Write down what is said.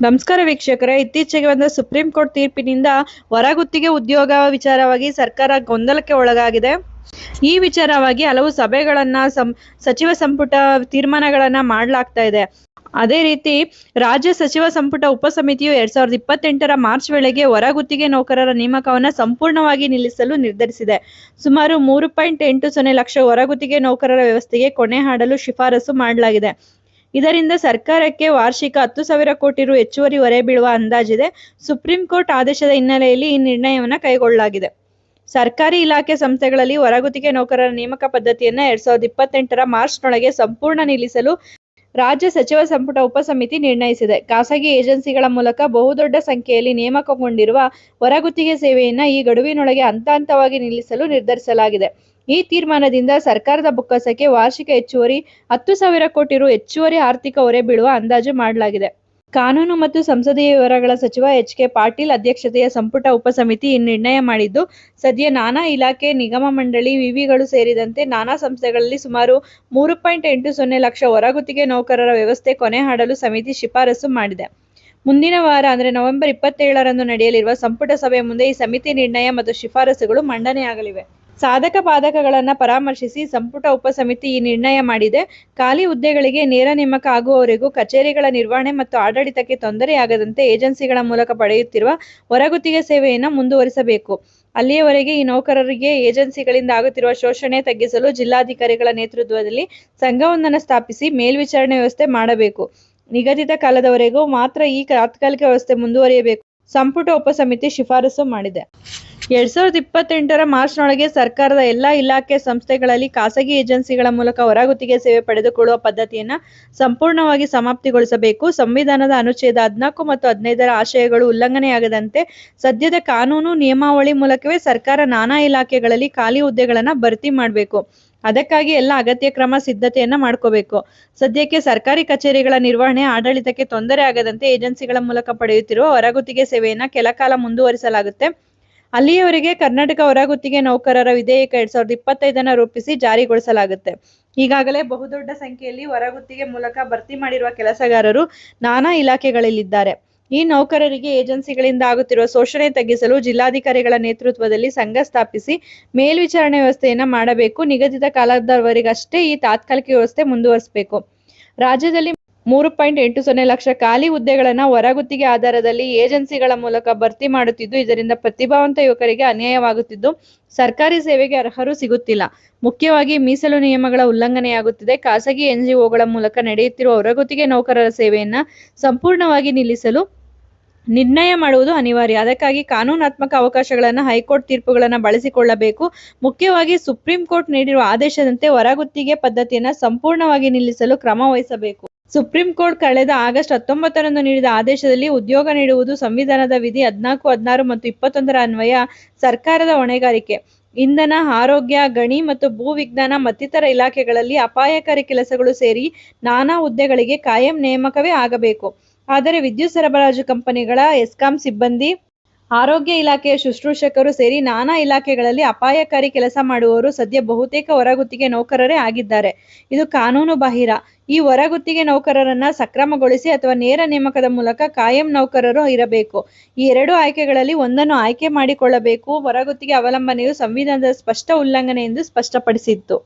ನಮಸ್ಕಾರ ವೀಕ್ಷಕರೇ. ಇತ್ತೀಚೆಗೆ ಬಂದ ಸುಪ್ರೀಂ ಕೋರ್ಟ್ ತೀರ್ಪಿನಿಂದ ಹೊರಗುತ್ತಿಗೆ ಉದ್ಯೋಗ ವಿಚಾರವಾಗಿ ಸರ್ಕಾರ ಗೊಂದಲಕ್ಕೆ ಒಳಗಾಗಿದೆ. ಈ ವಿಚಾರವಾಗಿ ಹಲವು ಸಭೆಗಳನ್ನ ಸಚಿವ ಸಂಪುಟ ತೀರ್ಮಾನಗಳನ್ನ ಮಾಡಲಾಗ್ತಾ ಇದೆ. ಅದೇ ರೀತಿ ರಾಜ್ಯ ಸಚಿವ ಸಂಪುಟ ಉಪ ಸಮಿತಿಯು ಎರಡ್ ಸಾವಿರದ ಇಪ್ಪತ್ತೆಂಟರ ಮಾರ್ಚ್ ವೇಳೆಗೆ ಹೊರಗುತ್ತಿಗೆ ನೌಕರರ ನೇಮಕವನ್ನು ಸಂಪೂರ್ಣವಾಗಿ ನಿಲ್ಲಿಸಲು ನಿರ್ಧರಿಸಿದೆ. ಸುಮಾರು ಮೂರು ಪಾಯಿಂಟ್ ಎಂಟು ಸೊನ್ನೆ ಲಕ್ಷ ಹೊರಗುತ್ತಿಗೆ ನೌಕರರ ವ್ಯವಸ್ಥೆಗೆ ಕೊನೆ ಹಾಡಲು ಶಿಫಾರಸು ಮಾಡಲಾಗಿದೆ. ಇದರಿಂದ ಸರ್ಕಾರಕ್ಕೆ ವಾರ್ಷಿಕ ಹತ್ತು ಸಾವಿರ ಕೋಟಿ ರು ಹೆಚ್ಚುವರಿ ಹೊರೆ ಬೀಳುವ ಅಂದಾಜಿದೆ. ಸುಪ್ರೀಂ ಕೋರ್ಟ್ ಆದೇಶದ ಹಿನ್ನೆಲೆಯಲ್ಲಿ ಈ ನಿರ್ಣಯವನ್ನು ಕೈಗೊಳ್ಳಲಾಗಿದೆ. ಸರ್ಕಾರಿ ಇಲಾಖೆ ಸಂಸ್ಥೆಗಳಲ್ಲಿ ಹೊರಗುತ್ತಿಗೆ ನೌಕರರ ನೇಮಕ ಪದ್ಧತಿಯನ್ನ ಎರಡ್ ಸಾವಿರದ ಇಪ್ಪತ್ತೆಂಟರ ಮಾರ್ಚ್ನೊಳಗೆ ಸಂಪೂರ್ಣ ನಿಲ್ಲಿಸಲು ರಾಜ್ಯ ಸಚಿವ ಸಂಪುಟ ಉಪಸಮಿತಿ ನಿರ್ಣಯಿಸಿದೆ. ಖಾಸಗಿ ಏಜೆನ್ಸಿಗಳ ಮೂಲಕ ಬಹುದೊಡ್ಡ ಸಂಖ್ಯೆಯಲ್ಲಿ ನೇಮಕಗೊಂಡಿರುವ ಹೊರಗುತ್ತಿಗೆ ಸೇವೆಯನ್ನ ಈ ಗಡುವಿನೊಳಗೆ ಹಂತ ಹಂತವಾಗಿ ನಿಲ್ಲಿಸಲು ನಿರ್ಧರಿಸಲಾಗಿದೆ. ಈ ತೀರ್ಮಾನದಿಂದ ಸರ್ಕಾರದ ಬೊಕ್ಕಸಕ್ಕೆ ವಾರ್ಷಿಕ ಹೆಚ್ಚುವರಿ ಹತ್ತು ಸಾವಿರ ಕೋಟಿ ರು ಹೆಚ್ಚುವರಿ ಆರ್ಥಿಕ ಹೊರೆ ಬೀಳುವ ಅಂದಾಜು ಮಾಡಲಾಗಿದೆ. ಕಾನೂನು ಮತ್ತು ಸಂಸದೀಯ ವಿವರಗಳ ಸಚಿವ ಎಚ್ ಕೆ ಪಾಟೀಲ್ ಅಧ್ಯಕ್ಷತೆಯ ಸಂಪುಟ ಉಪಸಮಿತಿ ಈ ನಿರ್ಣಯ ಮಾಡಿದ್ದು, ಸದ್ಯ ನಾನಾ ಇಲಾಖೆ, ನಿಗಮ ಮಂಡಳಿ, ವಿವಿಗಳು ಸೇರಿದಂತೆ ನಾನಾ ಸಂಸ್ಥೆಗಳಲ್ಲಿ ಸುಮಾರು ಮೂರು ಪಾಯಿಂಟ್ ಎಂಟು ಸೊನ್ನೆ ಲಕ್ಷ ಹೊರಗುತ್ತಿಗೆ ನೌಕರರ ವ್ಯವಸ್ಥೆ ಕೊನೆ ಹಾಡಲು ಸಮಿತಿ ಶಿಫಾರಸು ಮಾಡಿದೆ. ಮುಂದಿನ ವಾರ, ಅಂದರೆ ನವೆಂಬರ್ ಇಪ್ಪತ್ತೇಳರಂದು ನಡೆಯಲಿರುವ ಸಂಪುಟ ಸಭೆ ಮುಂದೆ ಈ ಸಮಿತಿ ನಿರ್ಣಯ ಮತ್ತು ಶಿಫಾರಸುಗಳು ಮಂಡನೆಯಾಗಲಿವೆ. ಸಾಧಕ ಬಾಧಕಗಳನ್ನು ಪರಾಮರ್ಶಿಸಿ ಸಂಪುಟ ಉಪಸಮಿತಿ ಈ ನಿರ್ಣಯ ಮಾಡಿದೆ. ಖಾಲಿ ಹುದ್ದೆಗಳಿಗೆ ನೇರ ನೇಮಕ ಆಗುವವರೆಗೂ ಕಚೇರಿಗಳ ನಿರ್ವಹಣೆ ಮತ್ತು ಆಡಳಿತಕ್ಕೆ ತೊಂದರೆಯಾಗದಂತೆ ಏಜೆನ್ಸಿಗಳ ಮೂಲಕ ಪಡೆಯುತ್ತಿರುವ ಹೊರಗುತ್ತಿಗೆ ಸೇವೆಯನ್ನು ಮುಂದುವರಿಸಬೇಕು. ಅಲ್ಲಿಯವರೆಗೆ ಈ ನೌಕರರಿಗೆ ಏಜೆನ್ಸಿಗಳಿಂದ ಆಗುತ್ತಿರುವ ಶೋಷಣೆ ತಗ್ಗಿಸಲು ಜಿಲ್ಲಾಧಿಕಾರಿಗಳ ನೇತೃತ್ವದಲ್ಲಿ ಸಂಘವೊಂದನ್ನು ಸ್ಥಾಪಿಸಿ ಮೇಲ್ವಿಚಾರಣೆ ವ್ಯವಸ್ಥೆ ಮಾಡಬೇಕು. ನಿಗದಿತ ಕಾಲದವರೆಗೂ ಮಾತ್ರ ಈ ತಾತ್ಕಾಲಿಕ ವ್ಯವಸ್ಥೆ ಮುಂದುವರಿಯಬೇಕು. ಸಂಪುಟ ಉಪಸಮಿತಿ ಶಿಫಾರಸು ಮಾಡಿದೆ. ಎರಡ್ ಸಾವಿರದ ಇಪ್ಪತ್ತೆಂಟರ ಮಾರ್ಚ್ನೊಳಗೆ ಸರ್ಕಾರದ ಎಲ್ಲಾ ಇಲಾಖೆ ಸಂಸ್ಥೆಗಳಲ್ಲಿ ಖಾಸಗಿ ಏಜೆನ್ಸಿಗಳ ಮೂಲಕ ಹೊರಗುತ್ತಿಗೆ ಸೇವೆ ಪಡೆದುಕೊಳ್ಳುವ ಪದ್ಧತಿಯನ್ನು ಸಂಪೂರ್ಣವಾಗಿ ಸಮಾಪ್ತಿಗೊಳಿಸಬೇಕು. ಸಂವಿಧಾನದ ಅನುಚ್ಛೇದ ಹದಿನಾಲ್ಕು ಮತ್ತು ಹದಿನೈದರ ಆಶಯಗಳು ಉಲ್ಲಂಘನೆಯಾಗದಂತೆ ಸದ್ಯದ ಕಾನೂನು, ನಿಯಮಾವಳಿ ಮೂಲಕವೇ ಸರ್ಕಾರ ನಾನಾ ಇಲಾಖೆಗಳಲ್ಲಿ ಖಾಲಿ ಹುದ್ದೆಗಳನ್ನು ಭರ್ತಿ ಮಾಡಬೇಕು. ಅದಕ್ಕಾಗಿ ಎಲ್ಲ ಅಗತ್ಯ ಕ್ರಮ, ಸಿದ್ಧತೆಯನ್ನ ಮಾಡ್ಕೋಬೇಕು. ಸದ್ಯಕ್ಕೆ ಸರ್ಕಾರಿ ಕಚೇರಿಗಳ ನಿರ್ವಹಣೆ ಆಡಳಿತಕ್ಕೆ ತೊಂದರೆ ಆಗದಂತೆ ಏಜೆನ್ಸಿಗಳ ಮೂಲಕ ಪಡೆಯುತ್ತಿರುವ ಹೊರಗುತ್ತಿಗೆ ಸೇವೆಯನ್ನ ಕೆಲಕಾಲ ಮುಂದುವರಿಸಲಾಗುತ್ತೆ. ಅಲ್ಲಿಯವರೆಗೆ ಕರ್ನಾಟಕ ಹೊರಗುತ್ತಿಗೆ ನೌಕರರ ವಿಧೇಯಕ ಎರಡ್ ಸಾವಿರದ ಇಪ್ಪತ್ತೈದನ್ನ ರೂಪಿಸಿ ಜಾರಿಗೊಳಿಸಲಾಗುತ್ತೆ. ಈಗಾಗಲೇ ಬಹುದೊಡ್ಡ ಸಂಖ್ಯೆಯಲ್ಲಿ ಹೊರಗುತ್ತಿಗೆ ಮೂಲಕ ಭರ್ತಿ ಮಾಡಿರುವ ಕೆಲಸಗಾರರು ನಾನಾ ಇಲಾಖೆಗಳಲ್ಲಿದ್ದಾರೆ. ಈ ನೌಕರರಿಗೆ ಏಜೆನ್ಸಿಗಳಿಂದ ಆಗುತ್ತಿರುವ ಶೋಷಣೆ ತಗ್ಗಿಸಲು ಜಿಲ್ಲಾಧಿಕಾರಿಗಳ ನೇತೃತ್ವದಲ್ಲಿ ಸಂಘ ಸ್ಥಾಪಿಸಿ ಮೇಲ್ವಿಚಾರಣೆ ವ್ಯವಸ್ಥೆಯನ್ನ ಮಾಡಬೇಕು. ನಿಗದಿತ ಕಾಲದವರೆಗಷ್ಟೇ ಈ ತಾತ್ಕಾಲಿಕ ವ್ಯವಸ್ಥೆ ಮುಂದುವರಿಸಬೇಕು. ರಾಜ್ಯದಲ್ಲಿ ಮೂರು ಪಾಯಿಂಟ್ ಎಂಟು ಸೊನ್ನೆ ಲಕ್ಷ ಖಾಲಿ ಹುದ್ದೆಗಳನ್ನು ಹೊರಗುತ್ತಿಗೆ ಆಧಾರದಲ್ಲಿ ಏಜೆನ್ಸಿಗಳ ಮೂಲಕ ಭರ್ತಿ ಮಾಡುತ್ತಿದ್ದು, ಇದರಿಂದ ಪ್ರತಿಭಾವಂತ ಯುವಕರಿಗೆ ಅನ್ಯಾಯವಾಗುತ್ತಿದ್ದು, ಸರ್ಕಾರಿ ಸೇವೆಗೆ ಅರ್ಹರು ಸಿಗುತ್ತಿಲ್ಲ. ಮುಖ್ಯವಾಗಿ ಮೀಸಲು ನಿಯಮಗಳ ಉಲ್ಲಂಘನೆಯಾಗುತ್ತಿದೆ. ಖಾಸಗಿ ಎನ್ಜಿಒಗಳ ಮೂಲಕ ನಡೆಯುತ್ತಿರುವ ಹೊರಗುತ್ತಿಗೆ ನೌಕರರ ಸೇವೆಯನ್ನ ಸಂಪೂರ್ಣವಾಗಿ ನಿಲ್ಲಿಸಲು ನಿರ್ಣಯ ಮಾಡುವುದು ಅನಿವಾರ್ಯ. ಅದಕ್ಕಾಗಿ ಕಾನೂನಾತ್ಮಕ ಅವಕಾಶಗಳನ್ನು ಹೈಕೋರ್ಟ್ ತೀರ್ಪುಗಳನ್ನು ಬಳಸಿಕೊಳ್ಳಬೇಕು. ಮುಖ್ಯವಾಗಿ ಸುಪ್ರೀಂ ಕೋರ್ಟ್ ನೀಡಿರುವ ಆದೇಶದಂತೆ ಹೊರಗುತ್ತಿಗೆ ಪದ್ಧತಿಯನ್ನು ಸಂಪೂರ್ಣವಾಗಿ ನಿಲ್ಲಿಸಲು ಕ್ರಮ ವಹಿಸಬೇಕು. ಸುಪ್ರೀಂ ಕೋರ್ಟ್ ಕಳೆದ ಆಗಸ್ಟ್ ಹತ್ತೊಂಬತ್ತರಂದು ನೀಡಿದ ಆದೇಶದಲ್ಲಿ ಉದ್ಯೋಗ ನೀಡುವುದು ಸಂವಿಧಾನದ ವಿಧಿ ಹದಿನಾಲ್ಕು, ಹದಿನಾರು ಮತ್ತು ಇಪ್ಪತ್ತೊಂದರ ಅನ್ವಯ ಸರ್ಕಾರದ ಹೊಣೆಗಾರಿಕೆ. ಇಂಧನ, ಆರೋಗ್ಯ, ಗಣಿ ಮತ್ತು ಭೂವಿಜ್ಞಾನ ಮತ್ತಿತರ ಇಲಾಖೆಗಳಲ್ಲಿ ಅಪಾಯಕಾರಿ ಕೆಲಸಗಳು ಸೇರಿ ನಾನಾ ಹುದ್ದೆಗಳಿಗೆ ಕಾಯಂ ನೇಮಕವೇ ಆಗಬೇಕು. ಆದರೆ ವಿದ್ಯುತ್ ಸರಬರಾಜು ಕಂಪನಿಗಳ, ಎಸ್ಕಾಂ ಸಿಬ್ಬಂದಿ ಆರೋಗ್ಯ ಇಲಾಖೆಯ ಶುಶ್ರೂಷಕರು ಸೇರಿ ನಾನಾ ಇಲಾಖೆಗಳಲ್ಲಿ ಅಪಾಯಕಾರಿ ಕೆಲಸ ಮಾಡುವವರು ಸದ್ಯ ಬಹುತೇಕ ಹೊರಗುತ್ತಿಗೆ ನೌಕರರೇ ಆಗಿದ್ದಾರೆ. ಇದು ಕಾನೂನು ಬಾಹಿರ. ಈ ಹೊರಗುತ್ತಿಗೆ ನೌಕರರನ್ನ ಸಕ್ರಮಗೊಳಿಸಿ ಅಥವಾ ನೇರ ನೇಮಕದ ಮೂಲಕ ಕಾಯಂ ನೌಕರರು ಇರಬೇಕು. ಈ ಎರಡು ಆಯ್ಕೆಗಳಲ್ಲಿ ಒಂದನ್ನು ಆಯ್ಕೆ ಮಾಡಿಕೊಳ್ಳಬೇಕು. ಹೊರಗುತ್ತಿಗೆ ಅವಲಂಬನೆಯು ಸಂವಿಧಾನದ ಸ್ಪಷ್ಟ ಉಲ್ಲಂಘನೆ ಎಂದು ಸ್ಪಷ್ಟಪಡಿಸಿತ್ತು.